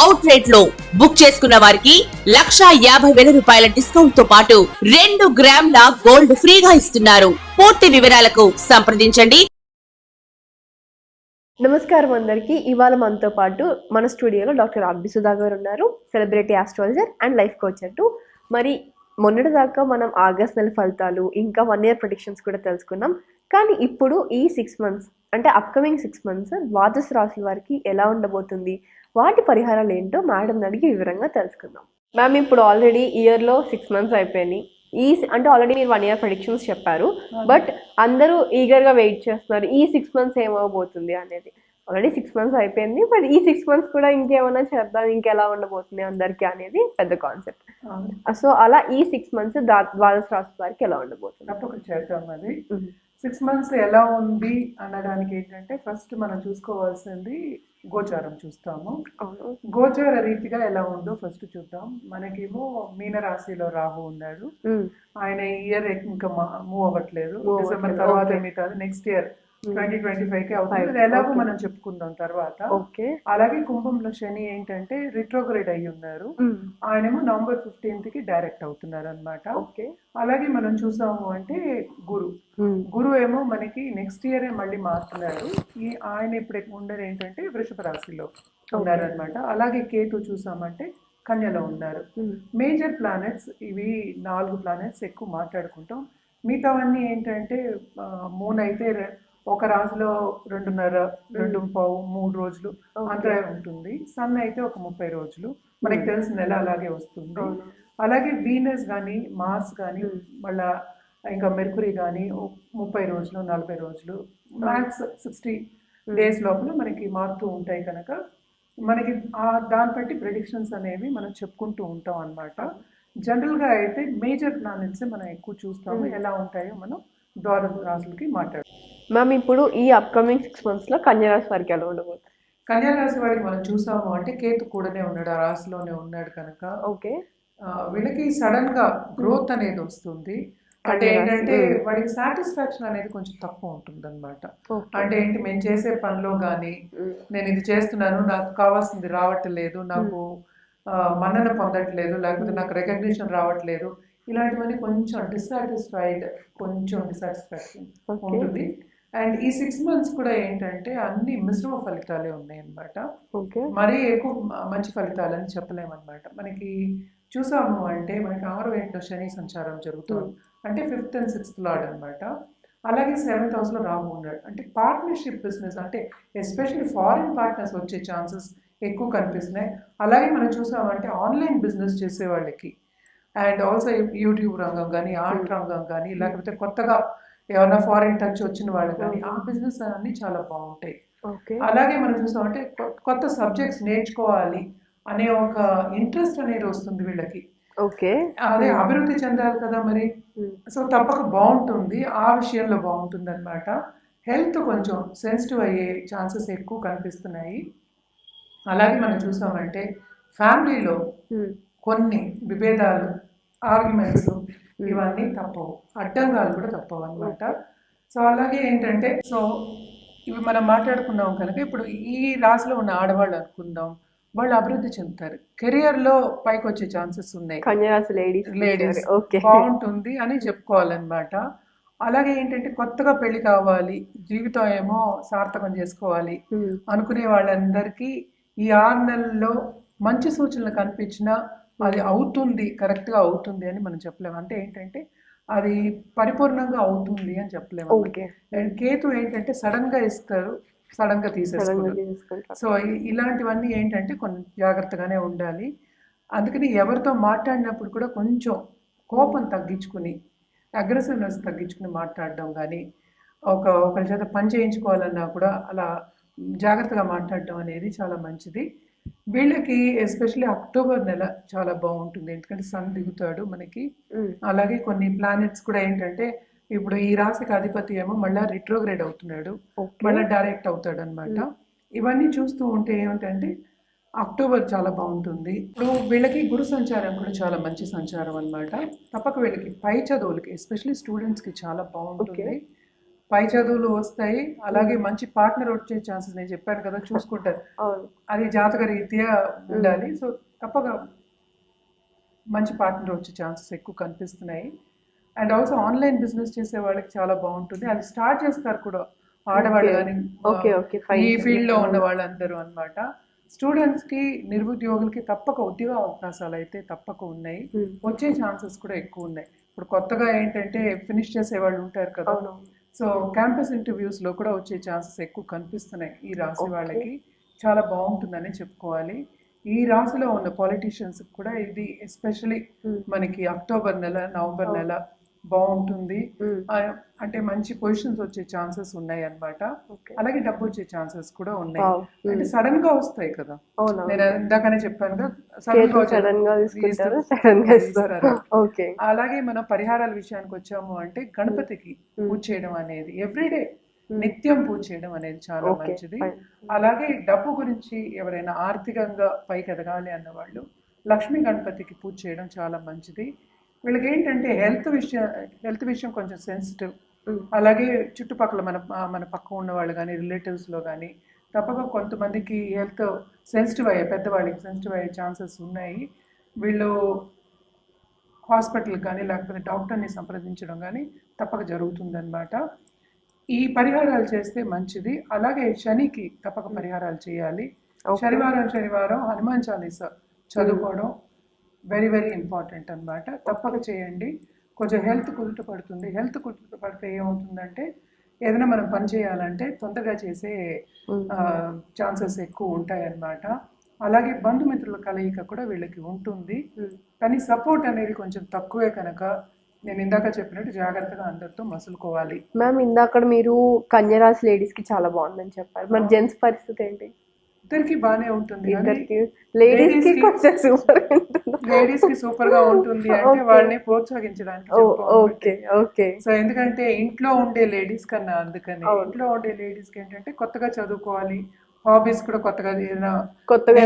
Out రేట్లో book చేసుకున్న వారికి లక్షా యాభై వేల రూపాయల డిస్కౌంట్తో పాటు రెండు గ్రాముల గోల్డ్ ఫ్రీగా ఇస్తున్నారు. పూర్తి వివరాలకు సంప్రదించండి. నమస్కారం అందరికీ. ఇవాళ మనతో పాటు మన స్టూడియోలో డాక్టర్ అబ్బి సుధా గారు ఉన్నారు. Celebrity astrologer and life coach అంటూ. మరి మొన్నటి దాకా మనం ఆగస్ట్ నెల ఫలితాలు ఇంకా వన్ ఇయర్ ప్రొడిక్షన్స్ కూడా తెలుసుకున్నాం. కానీ ఇప్పుడు ఈ సిక్స్ మంత్స్ అంటే అప్కమింగ్ సిక్స్ మంత్స్ ద్వాదశ రాశుల వారికి ఎలా ఉండబోతుంది? వాటి పరిహారాలు ఏంటో మేడం అడిగి వివరంగా తెలుసుకుందాం. మ్యామ్ ఇప్పుడు ఆల్రెడీ ఇయర్లో సిక్స్ మంత్స్ అయిపోయినాయి. ఈ అంటే ఆల్రెడీ మీరు వన్ ఇయర్ ప్రొడిక్షన్స్ చెప్పారు. బట్ అందరూ ఈగర్గా వెయిట్ చేస్తున్నారు. ఈ సిక్స్ మంత్స్ ఏమవబోతుంది అనేది. ఆల్రెడీ సిక్స్ మంత్స్ అయిపోయింది. బట్ ఈ సిక్స్ మంత్స్ కూడా ఇంకేమైనా చేద్దాం ఇంకెలా ఉండబోతుంది అందరికీ అనేది పెద్ద కాన్సెప్ట్ సో అలా ఈ సిక్స్ మంత్స్ ద్వాదశ రాశి వారికి ఎలా ఉండబోతుంది? తప్పక చేద్దాం అది. సిక్స్ మంత్స్ ఎలా ఉంది అనడానికి ఏంటంటే ఫస్ట్ మనం చూసుకోవాల్సింది గోచారం చూస్తాము. గోచార రీతిగా ఎలా ఉందో ఫస్ట్ చూద్దాం. మనకేమో మీనరాశిలో రాహు ఉన్నాడు. ఆయన ఇయర్ ఇంకా మూవ్ అవ్వట్లేదు. డిసెంబర్ తర్వాత. మిగతా నెక్స్ట్ ఇయర్ ట్వంటీ ట్వంటీ ఫైవ్కి అవుతుంది ఎలాగో. మనం చెప్పుకుందాం తర్వాత. ఓకే అలాగే కుంభంలో శని ఏంటంటే రిట్రోగ్రేడ్ అయ్యి ఉన్నారు. ఆయనేమో నవంబర్ ఫిఫ్టీన్త్కి డైరెక్ట్ అవుతున్నారు అనమాట ఓకే అలాగే మనం చూసాము అంటే గురు. గురువు ఏమో మనకి నెక్స్ట్ ఇయరే మళ్ళీ మారుతున్నారు ఈ ఆయన ఇప్పుడు ఉండేది ఏంటంటే వృషభ రాశిలో ఉన్నారనమాట అలాగే కేతు చూసామంటే కన్యలో ఉన్నారు. మేజర్ ప్లానెట్స్ ఇవి నాలుగు ప్లానెట్స్ ఎక్కువ మాట్లాడుకుంటాం. మిగతావన్నీ ఏంటంటే మూన్ అయితే ఒక రాశిలో రెండున్నర రెండు పావు మూడు రోజులు అంతా ఉంటుంది. సన్ అయితే ఒక ముప్పై రోజులు. మనకి తెలిసిన నెల అలాగే వస్తుంది. అలాగే వీనస్ కానీ మార్స్ కానీ మళ్ళా ఇంకా మెర్కురీ కానీ ముప్పై రోజులు నలభై రోజులు మ్యాక్స్ సిక్స్టీ డేస్ లోపల మనకి మారుతూ ఉంటాయి కనుక మనకి ఆ దాన్ని బట్టి ప్రిడిక్షన్స్ అనేవి మనం చెప్పుకుంటూ ఉంటాం అనమాట జనరల్గా అయితే మేజర్ ప్లానెట్స్ మనం ఎక్కువ చూస్తాము. ఎలా ఉంటాయో మనం ద్వార రాసులకి మాట్లాడుతాం. మ్యామ్ ఇప్పుడు ఈ అప్కమింగ్ సిక్స్ మంత్స్లో కన్యా రాశి వారికి ఎలా ఉండబోతుంది? కన్యా రాశి వాడికి మనం చూసాము అంటే కేతు కూడానే ఉన్నాడు ఆ రాశిలోనే ఉన్నాడు కనుక. ఓకే. వీళ్ళకి సడన్గా గ్రోత్ అనేది వస్తుంది. అంటే ఏంటంటే. వాడికి సాటిస్ఫాక్షన్ అనేది కొంచెం తక్కువ ఉంటుంది అనమాట అంటే ఏంటి మేము చేసే పనిలో కానీ నేను ఇది చేస్తున్నాను నాకు కావాల్సింది రావట్లేదు నాకు మన్నన పొందట్లేదు లేకపోతే నాకు రికగ్నిషన్ రావట్లేదు. ఇలాంటివన్నీ కొంచెం డిస్సాటిస్ఫైడ్ కొంచెం డిసాటిస్ఫాక్షన్. ఉంటుంది. అండ్ ఈ సిక్స్ మంత్స్ కూడా ఏంటంటే అన్ని మిశ్రమ ఫలితాలే ఉన్నాయి అన్నమాట ఓకే మరీ ఎక్కువ మంచి ఫలితాలని చెప్పలేమన్నమాట. మనకి చూసాము అంటే మనకి ఆరో ఇంట్లో శని సంచారం జరుగుతుంది. అంటే ఫిఫ్త్ అండ్ సిక్స్త్ లార్డ్ అన్నమాట. అలాగే సెవెంత్ హౌస్లో రాహు ఉన్నాడు. అంటే పార్ట్నర్షిప్ బిజినెస్ అంటే ఎస్పెషల్లీ ఫారిన్ పార్ట్నర్స్ వచ్చే ఛాన్సెస్ ఎక్కువ కనిపిస్తున్నాయి. అలాగే మనం చూసామంటే ఆన్లైన్ బిజినెస్ చేసే వాళ్ళకి అండ్ ఆల్సో యూట్యూబ్ రంగం కానీ ఆర్ట్ రంగం కానీ లేకపోతే కొత్తగా ఏమైనా ఫారిన్ టచ్ వచ్చిన వాళ్ళు కానీ ఆ బిజినెస్ అన్నీ చాలా బాగుంటాయి. ఓకే. అలాగే మనం చూసామంటే కొత్త సబ్జెక్ట్స్ నేర్చుకోవాలి అనే ఒక ఇంట్రెస్ట్ అనేది వస్తుంది వీళ్ళకి. ఓకే. అదే అభివృద్ధి చెందాలి కదా మరి. సో తప్పక బాగుంటుంది. ఆ విషయంలో బాగుంటుంది అనమాట హెల్త్ కొంచెం సెన్సిటివ్ అయ్యే ఛాన్సెస్ ఎక్కువ కనిపిస్తున్నాయి. అలాగే మనం చూసామంటే ఫ్యామిలీలో కొన్ని విభేదాలు ఆర్గ్యుమెంట్స్ ఇవన్నీ తప్పవు. అడ్డంగాలు కూడా తప్పవు అనమాట సో అలాగే ఏంటంటే సో ఇవి మనం మాట్లాడుకున్నాం కనుక ఇప్పుడు ఈ రాశిలో ఉన్న ఆడవాళ్ళు అనుకుందాం. వాళ్ళు అభివృద్ధి చెందుతారు. కెరియర్లో పైకి వచ్చే ఛాన్సెస్ ఉన్నాయి. Ladies ladies. బాగుంటుంది అని చెప్పుకోవాలన్నమాట. అలాగే ఏంటంటే కొత్తగా పెళ్ళి కావాలి జీవితం ఏమో సార్థకం చేసుకోవాలి అనుకునే వాళ్ళందరికీ ఈ ఆరు నెలల్లో మంచి సూచనలు కనిపించినా అది అవుతుంది కరెక్ట్గా అవుతుంది అని మనం చెప్పలేము అంటే ఏంటంటే అది పరిపూర్ణంగా అవుతుంది అని చెప్పలేము అండ్ కేతు ఏంటంటే సడన్గా ఇస్తారు సడన్గా తీసేసుకుంటారు తీసుకుంటారు సో ఇలాంటివన్నీ ఏంటంటే కొంచెం జాగ్రత్తగానే ఉండాలి. అందుకని ఎవరితో మాట్లాడినప్పుడు కూడా కొంచెం కోపం తగ్గించుకుని అగ్రెసివ్నెస్ తగ్గించుకుని మాట్లాడడం కానీ ఒక ఒకరి చేత పని చేయించుకోవాలన్నా కూడా అలా జాగ్రత్తగా మాట్లాడడం అనేది చాలా మంచిది. వీళ్ళకి ఎస్పెషల్లీ అక్టోబర్ నెల చాలా బాగుంటుంది. ఎందుకంటే సన్ దిగుతాడు మనకి. అలాగే కొన్ని ప్లానెట్స్ కూడా ఏంటంటే ఇప్పుడు ఈ రాశికి అధిపతి ఏమో మళ్ళీ రిట్రోగ్రేడ్ అవుతున్నాడు. మళ్ళీ డైరెక్ట్ అవుతాడు అనమాట ఇవన్నీ చూస్తూ ఉంటే ఏమిటంటే అక్టోబర్ చాలా బాగుంటుంది. ఇప్పుడు వీళ్ళకి గురు సంచారం కూడా చాలా మంచి సంచారం అన్నమాట. తప్పక వీళ్ళకి పై చదువులకి ఎస్పెషల్లీ స్టూడెంట్స్కి చాలా బాగుంటుంది. పై చదువులు వస్తాయి. అలాగే మంచి పార్ట్నర్ వచ్చే ఛాన్సెస్ నేను చెప్పాను కదా చూసుకుంటారు. అది జాతక రీత్యా ఉండాలి. సో తప్పక మంచి పార్ట్నర్ వచ్చే ఛాన్సెస్ ఎక్కువ కనిపిస్తున్నాయి. అండ్ ఆల్సో ఆన్లైన్ బిజినెస్ చేసే వాళ్ళకి చాలా బాగుంటుంది. అది స్టార్ట్ చేస్తారు కూడా ఆడవాళ్ళు. కానీ. ఈ ఫీల్డ్లో ఉన్న వాళ్ళందరూ అన్నమాట. స్టూడెంట్స్కి నిరుద్యోగులకి తప్పక ఉద్యోగ అవకాశాలు అయితే తప్పక ఉన్నాయి. వచ్చే ఛాన్సెస్ కూడా ఎక్కువ ఉన్నాయి. ఇప్పుడు కొత్తగా ఏంటంటే ఫినిష్ చేసే వాళ్ళు ఉంటారు కదా. సో క్యాంపస్ ఇంటర్వ్యూస్లో కూడా వచ్చే ఛాన్సెస్ ఎక్కువ కనిపిస్తున్నాయి ఈ రాశి. వాళ్ళకి చాలా బాగుంటుందని చెప్పుకోవాలి ఈ రాశిలో ఉన్న పొలిటీషియన్స్ కూడా ఇది ఎస్పెషలీ. మనకి అక్టోబర్ నెల నవంబర్ నెల బాగుంటుంది. అంటే మంచి పొజిషన్స్ వచ్చే ఛాన్సెస్ ఉన్నాయి అన్నమాట Okay. అలాగే డబ్బు వచ్చే ఛాన్సెస్ కూడా ఉన్నాయి. అంటే సడన్గా వస్తాయి కదా. నేను ఇందాకనే చెప్పాను అలాగే మనం పరిహారాల విషయానికి వచ్చాము అంటే గణపతికి పూజ చేయడం అనేది ఎవ్రీడే నిత్యం పూజ చేయడం అనేది చాలా మంచిది. అలాగే డబ్బు గురించి ఎవరైనా ఆర్థికంగా పైకి ఎదగాలి అన్న వాళ్ళు లక్ష్మీ గణపతికి పూజ చేయడం చాలా మంచిది. వీళ్ళకి ఏంటంటే హెల్త్ విషయం హెల్త్ విషయం కొంచెం సెన్సిటివ్. అలాగే చుట్టుపక్కల మన మన పక్క ఉన్న వాళ్ళు కానీ రిలేటివ్స్లో కానీ తప్పక కొంతమందికి హెల్త్ సెన్సిటివ్ అయ్యే పెద్దవాళ్ళకి సెన్సిటివ్ అయ్యే ఛాన్సెస్ ఉన్నాయి. వీళ్ళు హాస్పిటల్ కానీ లేకపోతే డాక్టర్ని సంప్రదించడం కానీ తప్పక జరుగుతుందన్నమాట. ఈ పరిహారాలు చేస్తే మంచిది. అలాగే శనికి తప్పక పరిహారాలు చేయాలి. శనివారం శనివారం హనుమాన్ చాలీస చదువుకోవడం వెరీ వెరీ ఇంపార్టెంట్ అన్నమాట. తప్పక చేయండి. కొంచెం హెల్త్ కుదుట పడుతుంది. హెల్త్ కుదుట పడితే ఏమవుతుందంటే ఏదైనా మనం పని చేయాలంటే తొందరగా చేసే ఛాన్సెస్ ఎక్కువ ఉంటాయి అన్నమాట. అలాగే బంధుమిత్రుల కలయిక కూడా వీళ్ళకి ఉంటుంది. కానీ సపోర్ట్ అనేది కొంచెం తక్కువే కనుక నేను ఇందాక చెప్పినట్టు జాగ్రత్తగా అందరితో మసులుకోవాలి. మ్యామ్ ఇందాక మీరు కన్యరాశి లేడీస్కి చాలా బాగుందని చెప్పారు. మరి జెంట్స్ పరిస్థితి ఏంటి? ఇద్దరికి బాగానే ఉంటుంది లేడీస్కి కొంచెం సూపర్ లేడీస్కి సూపర్గా ఉంటుంది అంటే. వాళ్ళని ప్రోత్సహించడానికి. ఓకే ఓకే సో ఎందుకంటే ఇంట్లో ఉండే లేడీస్ కన్నా అందుకని. ఇంట్లో ఉండే లేడీస్కి ఏంటంటే కొత్తగా చదువుకోవాలి హాబీస్ కూడా కొత్తగా ఏదైనా కొత్తగా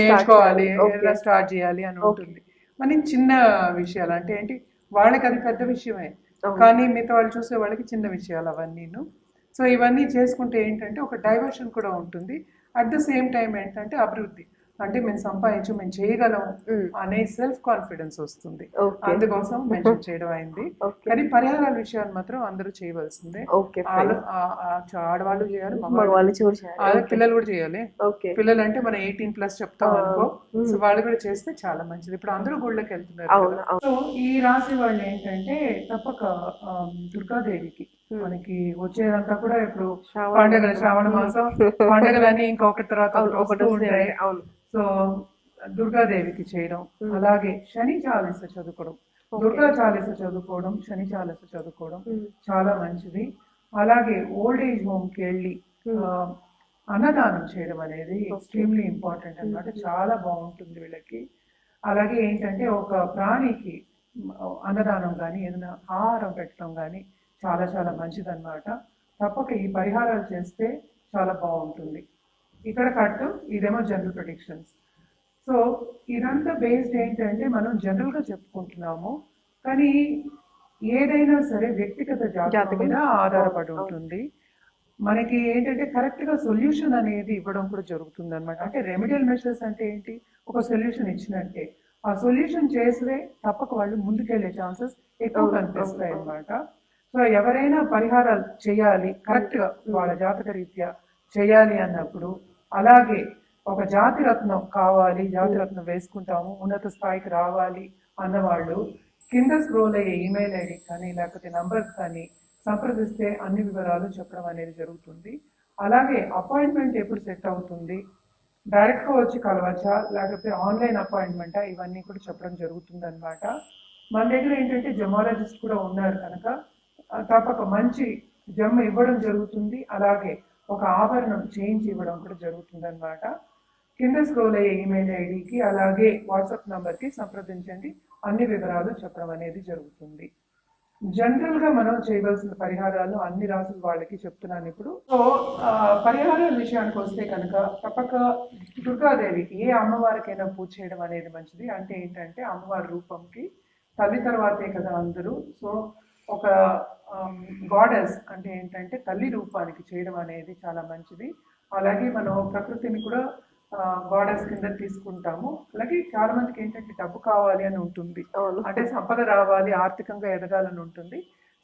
నేర్చుకోవాలి. ఏదైనా స్టార్ట్ చేయాలి అని ఉంటుంది మరి చిన్న విషయాలు అంటే ఏంటి వాళ్ళకి అది పెద్ద విషయమే. కానీ మిగతా వాళ్ళు చూసే వాళ్ళకి చిన్న విషయాలు అవన్నీను సో ఇవన్నీ చేసుకుంటే ఏంటంటే ఒక డైవర్షన్ కూడా ఉంటుంది అట్ ద సేమ్ టైం ఏంటంటే అభివృద్ధి. అంటే మేము సంపాదించు మేము చేయగలం Mm. అనే సెల్ఫ్ కాన్ఫిడెన్స్ వస్తుంది. అందుకోసం మెన్షన్ చేయడం అయింది. కానీ పరిహారాల విషయాలు మాత్రం అందరూ చేయవలసిందే. ఆడవాళ్ళు చేయాలి మగవాళ్ళు మగవాళ్ళు పిల్లలు కూడా చేయాలి. పిల్లలు అంటే మనం ఎయిటీన్ ప్లస్ చెప్తాం అనుకో. సో వాళ్ళు కూడా చేస్తే చాలా మంచిది. ఇప్పుడు అందరూ గుళ్ళకి వెళ్తున్నారు. సో ఈ రాశి వాళ్ళు ఏంటంటే తప్పక దుర్గాదేవికి. మనకి వచ్చేదంతా కూడా ఇప్పుడు పండగలు శ్రావణ మాసం. పండగలని ఇంకొకటి తర్వాత ఒకటి ఉంటాయి. అవును. సో దుర్గాదేవికి చేయడం. అలాగే శని చాలీస చదువుకోవడం. దుర్గా చాలీస చదువుకోవడం శని చాలీస చదువుకోవడం. చాలా మంచిది. అలాగే ఓల్డ్ ఏజ్ హోమ్కి వెళ్ళి ఆ, అన్నదానం చేయడం అనేది ఎక్స్ట్రీమ్లీ ఇంపార్టెంట్ అన్నమాట. చాలా బాగుంటుంది వీళ్ళకి. అలాగే ఏంటంటే ఒక ప్రాణికి అన్నదానం కానీ ఏదైనా ఆహారం పెట్టడం కానీ చాలా చాలా మంచిదన్నమాట. తప్పక ఈ పరిహారాలు చేస్తే చాలా బాగుంటుంది. ఇక్కడ కట్టు ఇదేమో జనరల్ ప్రొడిక్షన్స్ సో ఇదంతా బేస్డ్ ఏంటంటే మనం జనరల్గా చెప్పుకుంటున్నాము. కానీ ఏదైనా సరే వ్యక్తిగత జాతకం. మీద ఆధారపడి ఉంటుంది. మనకి ఏంటంటే కరెక్ట్గా సొల్యూషన్ అనేది ఇవ్వడం కూడా జరుగుతుంది అనమాట అంటే రెమెడియల్ మెషర్స్ అంటే ఏంటి? ఒక సొల్యూషన్ ఇచ్చినట్టే. ఆ సొల్యూషన్ చేస్తే తప్పక వాళ్ళు ముందుకెళ్ళే ఛాన్సెస్ ఎక్కువ కనిపిస్తాయి అవును, అన్నమాట సో ఎవరైనా పరిహారాలు చేయాలి కరెక్ట్గా వాళ్ళ జాతక రీత్యా చేయాలి అన్నప్పుడు అలాగే ఒక జాతి రత్నం కావాలి జాతి రత్నం వేసుకుంటాము ఉన్నత స్థాయికి రావాలి అన్నవాళ్ళు కింద స్క్రోల్ అయ్యే ఈమెయిల్ ఐడి కానీ లేకపోతే నంబర్ కానీ సంప్రదిస్తే అన్ని వివరాలు చెప్పడం అనేది జరుగుతుంది. అలాగే అపాయింట్మెంట్ ఎప్పుడు సెట్ అవుతుంది డైరెక్ట్గా వచ్చి కలవచ్చా లేకపోతే ఆన్లైన్ అపాయింట్మెంటా ఇవన్నీ కూడా చెప్పడం జరుగుతుంది అనమాట మన దగ్గర ఏంటంటే జమాలజిస్ట్ కూడా ఉన్నారు కనుక తప్పక మంచి జమ్మ ఇవ్వడం జరుగుతుంది. అలాగే ఒక ఆభరణం చేయించి ఇవ్వడం కూడా జరుగుతుంది అనమాట కింద స్క్రోల్ అయ్యే ఈమెయిల్ ఐడికి అలాగే వాట్సాప్ నంబర్కి సంప్రదించండి. అన్ని వివరాలు చెప్పడం అనేది జరుగుతుంది. జనరల్గా మనం చేయవలసిన పరిహారాలు అన్ని రాసుల వాళ్ళకి చెప్తున్నాను ఇప్పుడు. సో పరిహారాల విషయానికి వస్తే కనుక తప్పక దుర్గాదేవికి ఏ అమ్మవారికైనా పూజ చేయడం అనేది మంచిది. అంటే ఏంటంటే అమ్మవారి రూపంకి తల్లి తర్వాతే కదా అందరూ. సో ఒక గాడెస్ అంటే ఏంటంటే తల్లి రూపానికి చేయడం అనేది చాలా మంచిది. అలాగే మనం ప్రకృతిని కూడా గాడెస్ కింద తీసుకుంటాము. అలాగే చాలా మందికి ఏంటంటే డబ్బు కావాలి అని ఉంటుంది. అంటే సంపద రావాలి ఆర్థికంగా ఎదగాలని ఉంటుంది.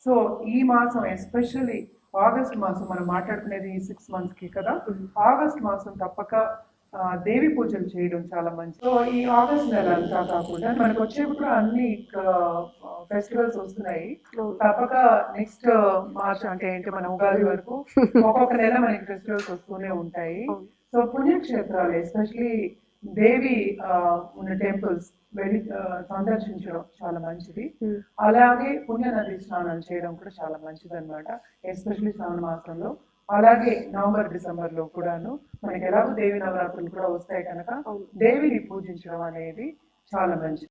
సో ఈ మాసం ఎస్పెషల్లీ ఆగస్ట్ మాసం మనం మాట్లాడుకునేది ఈ సిక్స్ మంత్స్కి కదా. ఆగస్ట్ మాసం తప్పక దేవి పూజలు చేయడం చాలా మంచిది. సో ఈ ఆగస్ట్ నెల అంతా కాకుండా మనకు వచ్చేప్పుడు అన్ని ఫెస్టివల్స్ వస్తున్నాయి. తప్పక నెక్స్ట్ మార్చ్ అంటే ఏంటి మన ఉగాది వరకు ఒక్కొక్క నెల మనకి ఫెస్టివల్స్ వస్తూనే ఉంటాయి. సో పుణ్యక్షేత్రాలు ఎస్పెషలీ దేవి ఉన్న టెంపుల్స్ వెళ్ళి సందర్శించడం చాలా మంచిది. అలాగే పుణ్య నది స్నానాలు చేయడం కూడా చాలా మంచిది అనమాట ఎస్పెషలీ శ్రావణ మాసంలో. అలాగే నవంబర్ డిసెంబర్లో కూడాను మనకి ఎలాగో దేవి నవరాత్రులు కూడా వస్తాయి కనుక. దేవిని పూజించడం అనేది చాలా మంచిది